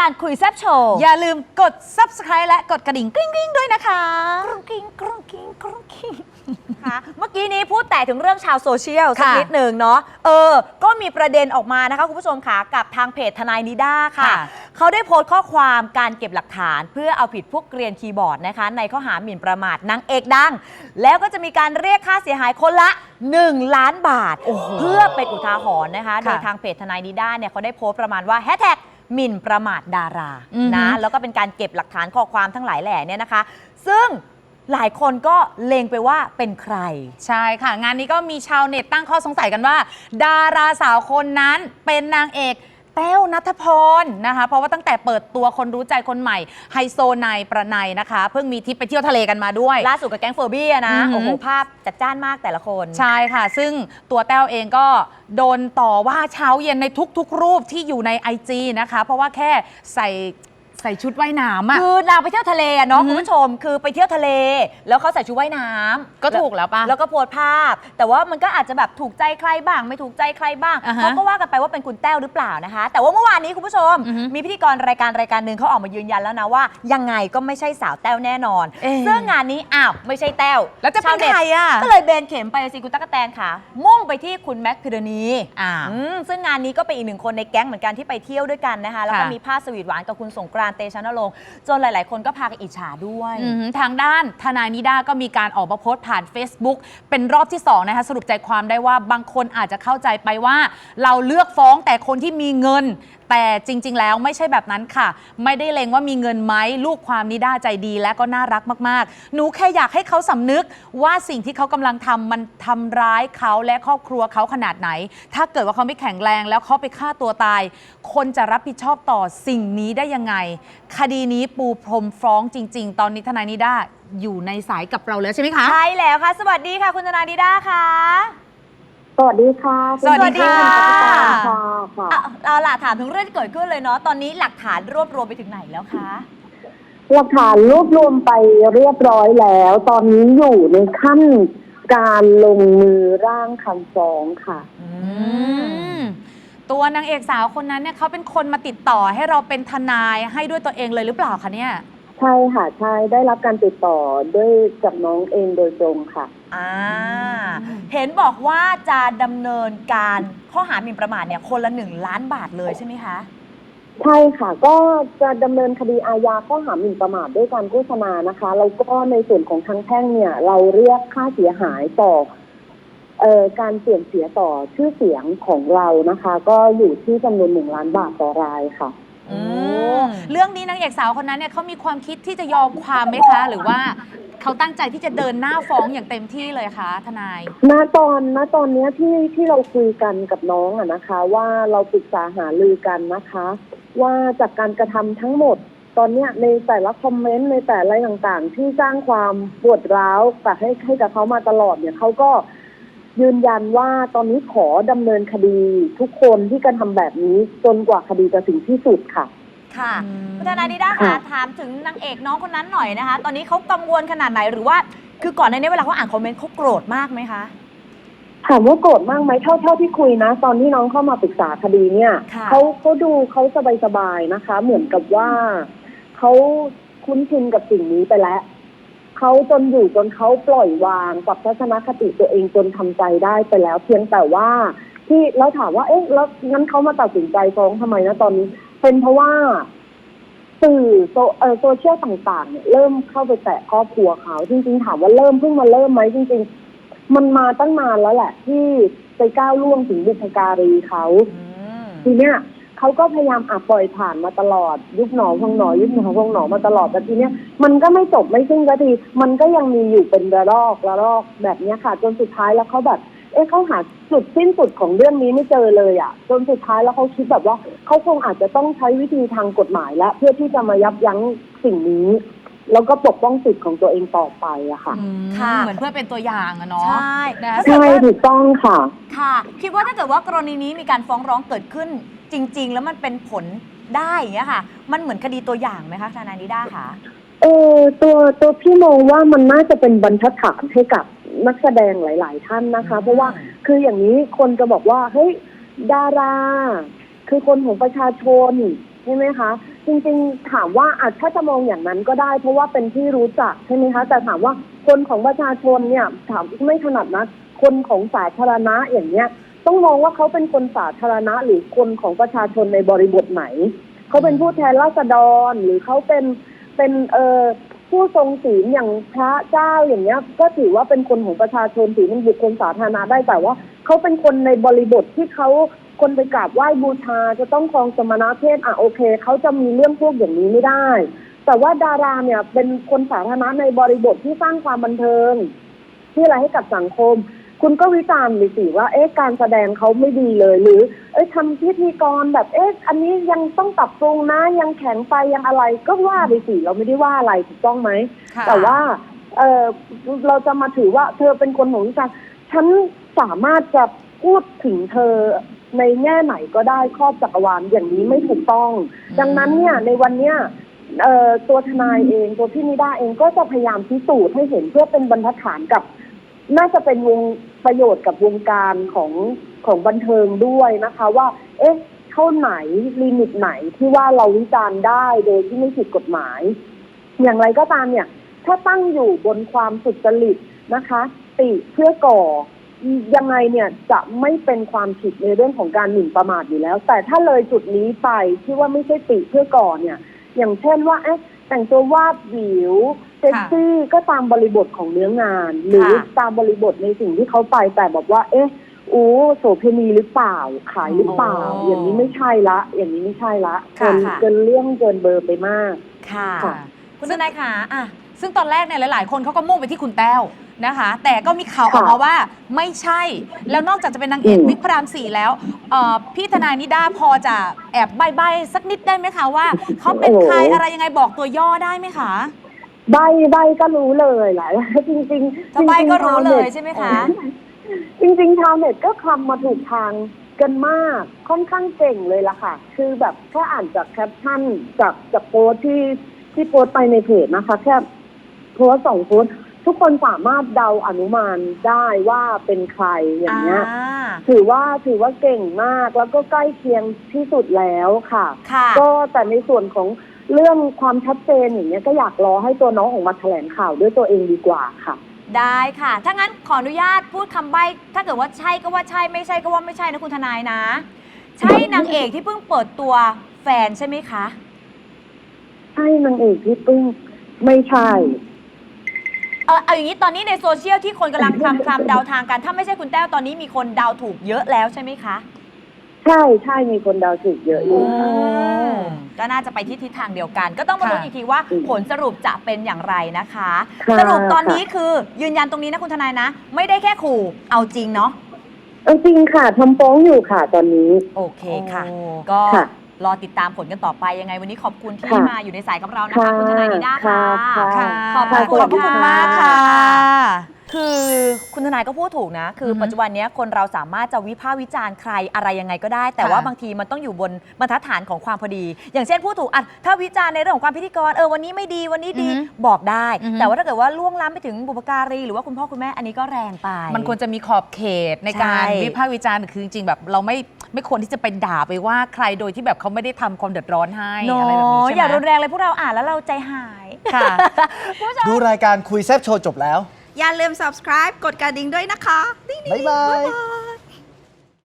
การคุยแซบโชว์ อย่าลืมกด subscribe และกดกระดิ่งกริ๊งกริ๊งด้วยนะคะกรุงกริงกรุงกริงกรุงกริงค่ะเมื่อกี้นี้พูดแต่ถึงเรื่องชาวโซเชียลสักค่ะนิดหนึ่งเนาะเออ ก็มีประเด็นออกมานะคะ คุณผู้ชมค่ะกับทางเพจทนายนิด้าค่ะ ค่ะ เขาได้โพสต์ข้อความการเก็บหลักฐาน เพื่อเอาผิดพวกเกรียนคีย์บอร์ดนะคะ ในข้อหาหมิ่นประมาทนางเอกดัง แล้วก็จะมีการเรียกค่าเสียหายคนละ 1 ล้านบาท เพื่อเป็นอุทาหรณ์นะคะ โดยทางเพจทนายนิด้าเนี่ยเขาได้โพสต์ประมาณว่าแฮชแท็ก หมิ่นประมาทดาราอือฮึ นะแล้วก็เป็นการเก็บหลักฐานข้อความทั้งหลายแหล่เนี่ยนะคะ ซึ่งหลายคนก็เลงไปว่าเป็นใคร ใช่ค่ะ งานนี้ก็มีชาวเน็ตตั้งข้อสงสัยกันว่า ดาราสาวคนนั้นเป็นนางเอก แต้วนัทพรนะคะ เพราะว่าตั้งแต่เปิดตัวคนรู้ใจคนใหม่ไฮโซนายประไนนะคะ เพิ่งมีทริปไปเที่ยวทะเลกันมาด้วย ล่าสุดกับแก๊งเฟอร์บี้อะนะ อือหือโอ้โห ภาพจัดจ้านมากแต่ละคน ใช่ค่ะ ซึ่งตัวแต้วเองก็โดนต่อว่าเช้าเย็นในทุกๆ รูปที่อยู่ใน IG นะคะ เพราะว่าแค่ใส่ ใส่ชุดว่ายน้ำอะคือนางไปเที่ยวทะเลอะเนาะอือหืคุอณผู้ชม คือไปเที่ยวทะเล แล้วเขาใส่ชุดว่ายน้ำก็ถูกแล้วปะแล้วก็โพสต์ภาพ แต่ว่ามันก็อาจจะแบบถูกใจใครบ้าง ไม่ถูกใจใครบ้างอ่าฮะเขาก็ว่ากันไปว่าเป็นคุณแต้วหรือเปล่านะคะ แต่ว่าเมื่อวานนี้คุณผู้ชม อือหือมีพิธีกรรายการรายการหนึ่งเขาออกมายืนยันแล้วนะว่า ยังไงก็ไม่ใช่สาวแต้วแน่นอนเอ๊ะ ซึ่งงานนี้อ้าวไม่ใช่แต้วแล้วจะเป็นชาวน็ตใครอะก็เลยเบนเข็มไปสิคุณตั๊กกะแตนค่ะ มุ่งไปที่คุณแม็กพิรณี อ่า อืมซึ่งงานนี้ก็เป็นอีกหนึ่งคนในแก๊งเหมือนกันที่ไปเที่ยวด้วยกันนะคะ แล้วก็ค่ะมีภาพสวีทหวานกับคุณสงกรานต์เตชะนรงค์จนหลาย ๆ คนก็พากันอิจฉาด้วย อืมทางด้านทนายนิด้าก็มีการออกมาโพสต์ผ่าน Facebook เป็นรอบที่2นะคะสรุปใจความได้ว่าบางคนอาจจะเข้าใจไปว่า เราเลือกฟ้องแต่คนที่มีเงิน แต่จริง ๆ แล้วไม่ใช่แบบนั้นค่ะ ไม่ได้เลงว่ามีเงินไหมลูกความนิด้าใจดีและก็น่ารักมากๆ หนูแค่อยากให้เขาสำนึกว่าสิ่งที่เขากำลังทำมันทำร้ายเขาและครอบครัวเขาขนาดไหน ถ้าเกิดว่าเขาไม่แข็งแรงแล้วเขาไปฆ่าตัวตาย คนจะรับผิดชอบต่อสิ่งนี้ได้ยังไง คดีนี้ปูพรมฟ้องจริง ๆ ตอนนี้ทนายนิด้าอยู่ในสายกับเราแล้วใช่ไหมคะ ใช่แล้วค่ะ สวัสดีค่ะ คุณธนาดิด้าค่ะ สวัสดีค่ะสวัสดีค่ะค่ะค่ะ เอาเอาล่ะถามถึงเรื่องที่เกิดขึ้นเลยเนาะตอนนี้หลักฐานรวบรวมไปถึงไหนแล้วคะ หลักฐานรวบรวมไปเรียบร้อยแล้ว ตอนนี้อยู่ในขั้นการลงมือร่างคำฟ้องค่ะอืมตัวนางเอกสาวคนนั้นเนี่ยเขาเป็นคนมาติดต่อให้เราเป็นทนายให้ด้วยตัวเองเลยหรือเปล่าคะเนี่ย ใช่ค่ะ ใช่ได้รับการติดต่อด้วยจากน้องเองโดยตรงค่ะ อ่าเห็นบอกว่าจะดำเนินการข้อหาหมิ่นประมาทเนี่ยคนละหนึ่งล้านบาทเลยใช่ไหมคะ ใช่ค่ะ ก็จะดำเนินคดีอาญาข้อหาหมิ่นประมาทด้วยการโฆษณานะคะแล้วก็ในส่วนของทางแพ่งเนี่ย เราเรียกค่าเสียหายต่อเอ่อการเสื่อมเสียต่อชื่อเสียงของเรานะคะ ก็อยู่ที่จำนวนหนึ่งล้านบาทต่อรายค่ะ อืโอ้มเรื่องนี้นางเอกสาวคนนั้นเนี่ยเขามีความคิดที่จะยอมความไหมคะ หรือว่า เขาตั้งใจที่จะเดินหน้าฟ้องอย่างเต็มที่เลยคะทนาย ณตอนณตอนเนี้ยที่ที่เราคุยกันกับน้องอะนะคะ ว่าเราปรึกษาหารือกันนะคะ ว่าจากการกระทำทั้งหมด ตอนเนี้ยในแต่ละคอมเมนต์ในแต่ละต่างๆ ที่สร้างความปวดร้าวกับให้ให้กับเขามาตลอดเนี่ยเขาก็ยืนยันว่าตอนนี้ขอดำเนินคดีทุกคนที่กระทำแบบนี้จนกว่าคดีจะถึงที่สุดค่ะ ค่ะอืมคุณธนาดิด้าค่ะค่ะถามถึงนางเอกน้องคนนั้นหน่อยนะคะ ตอนนี้เขากังวลขนาดไหนหรือว่า คือก่อนในนี้เวลาเขาอ่านคอมเมนต์เขาโกรธมากไหมคะถามว่าโกรธมากไหมเท่าเท่าที่คุยนะ ตอนที่น้องเข้ามาปรึกษาคดีเนี่ยค่ะเขาเขาดูเขาสบายสบายๆนะคะ เหมือนกับว่าเขาคุ้นชินกับสิ่งนี้ไปแล้วเขาจนอยู่จนเขาปล่อยวางปรับทัศนคติตัวเองจนทำใจได้ไปแล้ว เพียงแต่ว่าที่เราถามว่าเอ๊ะแล้วงั้นเขามาตัดสินใจฟ้องทำไมนะตอนนี้ เป็นเพราะว่าสื่อโซเอ่อโซเชียลต่างๆเนี่ยเริ่มเข้าไปแตะครอบครัวเขาจริงๆถามว่าเริ่มเพิ่งมาเริ่มไหมจริง ๆ มันมาตั้งนานแล้วแหละ ที่ไปก้าวล่วงถึงบุพการีเขาอืมทีเนี้ยเขาก็พยายามอะปล่อยผ่านมาตลอด ยุบหนอพองหนอยุบหนอพองหนอมาตลอดแต่ทีเนี้ยมันก็ไม่จบไม่สิ้นสักทีมันก็ยังมีอยู่เป็นระลอกระลอกแบบเนี้ยค่ะ จนสุดท้ายแล้วเขาแบบ เอ๊ะเขาหาจุดสิ้นสุดของเรื่องนี้ไม่เจอเลยอะ่ะ จนสุดท้ายแล้วเขาคิดแบบว่าเขาคงอาจจะต้องใช้วิธีทางกฎหมายแล้วเพื่อที่จะมายับยั้งสิ่งนี้ แล้วก็ปกป้องสิทธิ์ของตัวเองต่อไปอะค่ะ อืมค่ะ เหมือนเพื่อเป็นตัวอย่างอะเนาะใช่นะถ้าเกิใช่ดว่าถูกต้องค่ะ ค่ะ คิดว่าถ้าเกิดว่ากรณีนี้มีการฟ้องร้องเกิดขึ้นจริง ๆ แล้วมันเป็นผลได้อย่างเงี้ยค่ะ มันเหมือนคดีตัวอย่างไหมคะทนายนิด้าค่ะเออตัวตัวพี่มองว่ามันน่าจะเป็นบรรทัดฐานให้กับ นักแสดงหลาย ๆ ท่านนะคะอืมเพราะว่าคืออย่างนี้คนจะบอกว่าเฮ้ยดารา คือคนของประชาชนใช่ไหมคะ จริงๆถามว่าอาจถ้าจะมองอย่างนั้นก็ได้ เพราะว่าเป็นที่รู้จักใช่ไหมคะแต่ถามว่าคนของประชาชนเนี่ยถามไม่ถนัดนะคนของสาธารณะอย่างเนี้ยต้องมองว่าเขาเป็นคนสาธารณะ หรือคนของประชาชนในบริบทไหน เขาเป็นผู้แทนราษฎรหรือเขาเป็นเป็นเอ่อ ผู้ทรงศีลอย่างพระเจ้าอย่างเงี้ย ก็ถือว่าเป็นคนของประชาชนถือเป็นบุคคลสาธารณะได้แต่ว่าเขาเป็นคนในบริบทที่เขาคนไปกราบไหว้บูชาจะต้องครองสมณเพศอะโอเคเขาจะมีเรื่องพวกอย่างนี้ไม่ได้ แต่ว่าดาราเนี่ยเป็นคนสาธารณะในบริบทที่สร้างความบันเทิงที่อะไรให้กับสังคม คุณก็วิจารณ์ไปสิว่า เอ๊ะการแสดงเขาไม่ดีเลย หรือ เอ้ยทำพิธีกรแบบ เอ๊ะอันนี้ยังต้องปรับปรุงนะ ยังแข็งไปยังอะไร ก็ว่าไปสิเราไม่ได้ว่าอะไรถูกต้องไหม ค่ะแต่ว่า เออเราจะมาถือว่าเธอเป็นคนของวิจารณ์ฉันสามารถจะพูดถึงเธอในแง่ไหนก็ได้ครอบจักรวาลอย่างนี้ไม่ถูกต้องดังนั้นเนี่ยในวันเนี้ยเอ่อตัวทนายเองตัวพี่นิด้าเองก็จะพยายามพิสูจน์ให้เห็นเพื่อเป็นบรรทัดฐานกับ น่าจะเป็นวงประโยชน์กับวงการของของบันเทิงด้วยนะคะ ว่า เอ๊ะเท่าไหนลิมิตไหนที่ว่าเราวิจารณ์ได้โดยที่ไม่ผิดกฎหมาย อย่างไรก็ตามเนี่ย ถ้าตั้งอยู่บนความสุจริตนะคะ ติเพื่อก่อยังไงเนี่ยจะไม่เป็นความผิดในเรื่องของการหมิ่นประมาทอยู่แล้ว แต่ถ้าเลยจุดนี้ไปที่ว่าไม่ใช่ติเพื่อก่อเนี่ย อย่างเช่นว่าเอ๊ะ แต่งตัววาดวิวเซ็กซี่ก็ตามบริบทของเนื้องาน หรือตามบริบทในสิ่งที่เขาไปแต่บอกว่า เอ๊ะอู้โสเพณีหรือเปล่าขายหรือเปล่า อย่างนี้ไม่ใช่ละ อย่างนี้ไม่ใช่ละเกินค่ะเกินเรื่องเกินเบอร์ไปมาก ค่ะค่ะคุณทนายขาอะ ซึ่งตอนแรกเนี่ยหลาย ๆ คนเขาก็มุ่งไปที่คุณแต้ว นะคะ แต่ก็มีข่าวออกมาว่าไม่ใช่ แล้วนอกจากจะเป็นนางเอกอืมวิกพระรามสี่แล้วเอ่อพี่ทนายนิด้าพอจะแอบใบๆสักนิดได้ไหมคะว่าเขาเป็นใครอะไรยังไงบอกตัวย่อได้ไหมคะ ใบใบก็รู้เลยแหละจริงๆจริงๆจะใบ้ก็รู้ชาวเลน็ตยใช่ไหมคะ จริงๆชาวเน็ตก็คลำมาถูกทางกันมากค่อนข้างเก่งเลยล่ะค่ะ คือแบบแค่อ่านจากแคปชั่นจากจากโพสต์ที่ที่โพสต์ไปในเพจนะคะ แค่โพสต์สองโพสต์ ทุกคนสามารถเดาอนุมานได้ว่าเป็นใครอย่างเงี้ยอ่าถือว่าถือว่าเก่งมากแล้วก็ใกล้เคียงที่สุดแล้วค่ะค่ะ ก็แต่ในส่วนของเรื่องความชัดเจนอย่างเงี้ยก็อยากรอให้ตัวน้องออกมาแถลงข่าวด้วยตัวเองดีกว่าค่ะ ได้ค่ะ ถ้างั้นขออนุญาตพูดคำใบ้ถ้าเกิดว่าใช่ก็ว่าใช่ไม่ใช่ก็ว่าไม่ใช่นะคุณทนายนะ ใช่นางเอกที่เพิ่งเปิดตัวแฟนใช่ไหมคะ ใช่นางเอกที่ปึ้งไม่ใช่ เออเอาอย่างนี้ตอนนี้ในโซเชียลที่คนกำลังคลำคลำเดาทางกัน ถ้าไม่ใช่คุณแต้วตอนนี้มีคนเดาถูกเยอะแล้วใช่ไหมคะใช่ใช่มีคนเดาถูกเยอะอยู่ค่ะ มก็น่าจะไปที่ทิศทางเดียวกัน ก็ต้องมาค่ะลุ้นอีกทีว่าอืมผลสรุปจะเป็นอย่างไรนะคะ ค่ะ สรุปตอนนี้คือยืนยันตรงนี้นะคุณทนายนะ ไม่ได้แค่ขู่เอาจริงเนาะ เอาจริงค่ะทำฟ้องอยู่ค่ะตอนนี้ โอเคค่ะโอ้ก็ค่ะ รอติดตามผลกันต่อไปยังไง วันนี้ขอบคุณที่ค่ะมาอยู่ในสายกับเรานะคะคุณทนายนิด้าค่ะ ค่ะ ค่ะขอบพระคุณขอบพระคุณค่ะมากค่ะ คือคุณทนายก็พูดถูกนะ คืออฮึปัจจุบันเนี้ยคนเราสามารถจะวิพากษ์วิจารณ์ใครอะไรยังไงก็ได้ แต่ค่ะว่าบางทีมันต้องอยู่บนบรรทัดฐานของความพอดี อย่างเช่นพูดถูกอะถ้าวิจารณ์ในเรื่องของความพิธีกรเออวันนี้ไม่ดีวันนี้ดีอือฮึบอกได้ อือฮึ แต่ว่าถ้าเกิดว่าล่วงล้ำไปถึงบุพการีหรือว่าคุณพ่อคุณแม่อันนี้ก็แรงไป มันควรจะมีขอบเขตในการใช่วิพากษ์วิจารณ์คือจริงๆแบบเราไม่ ไม่ควรที่จะไปด่าไปว่าใครโดยที่แบบเขาไม่ได้ทำความเดือดร้อนให้เนอะไรแบบนี้อะใช่ไหมอย่ารุนแรงเลยพวกเราอ่านแล้วเราใจหาย ค่ะ ดูรายการคุยแซบโชว์จบแล้ว อย่าลืม subscribe กดกระดิ่งด้วยนะคะ บ๊ายบาย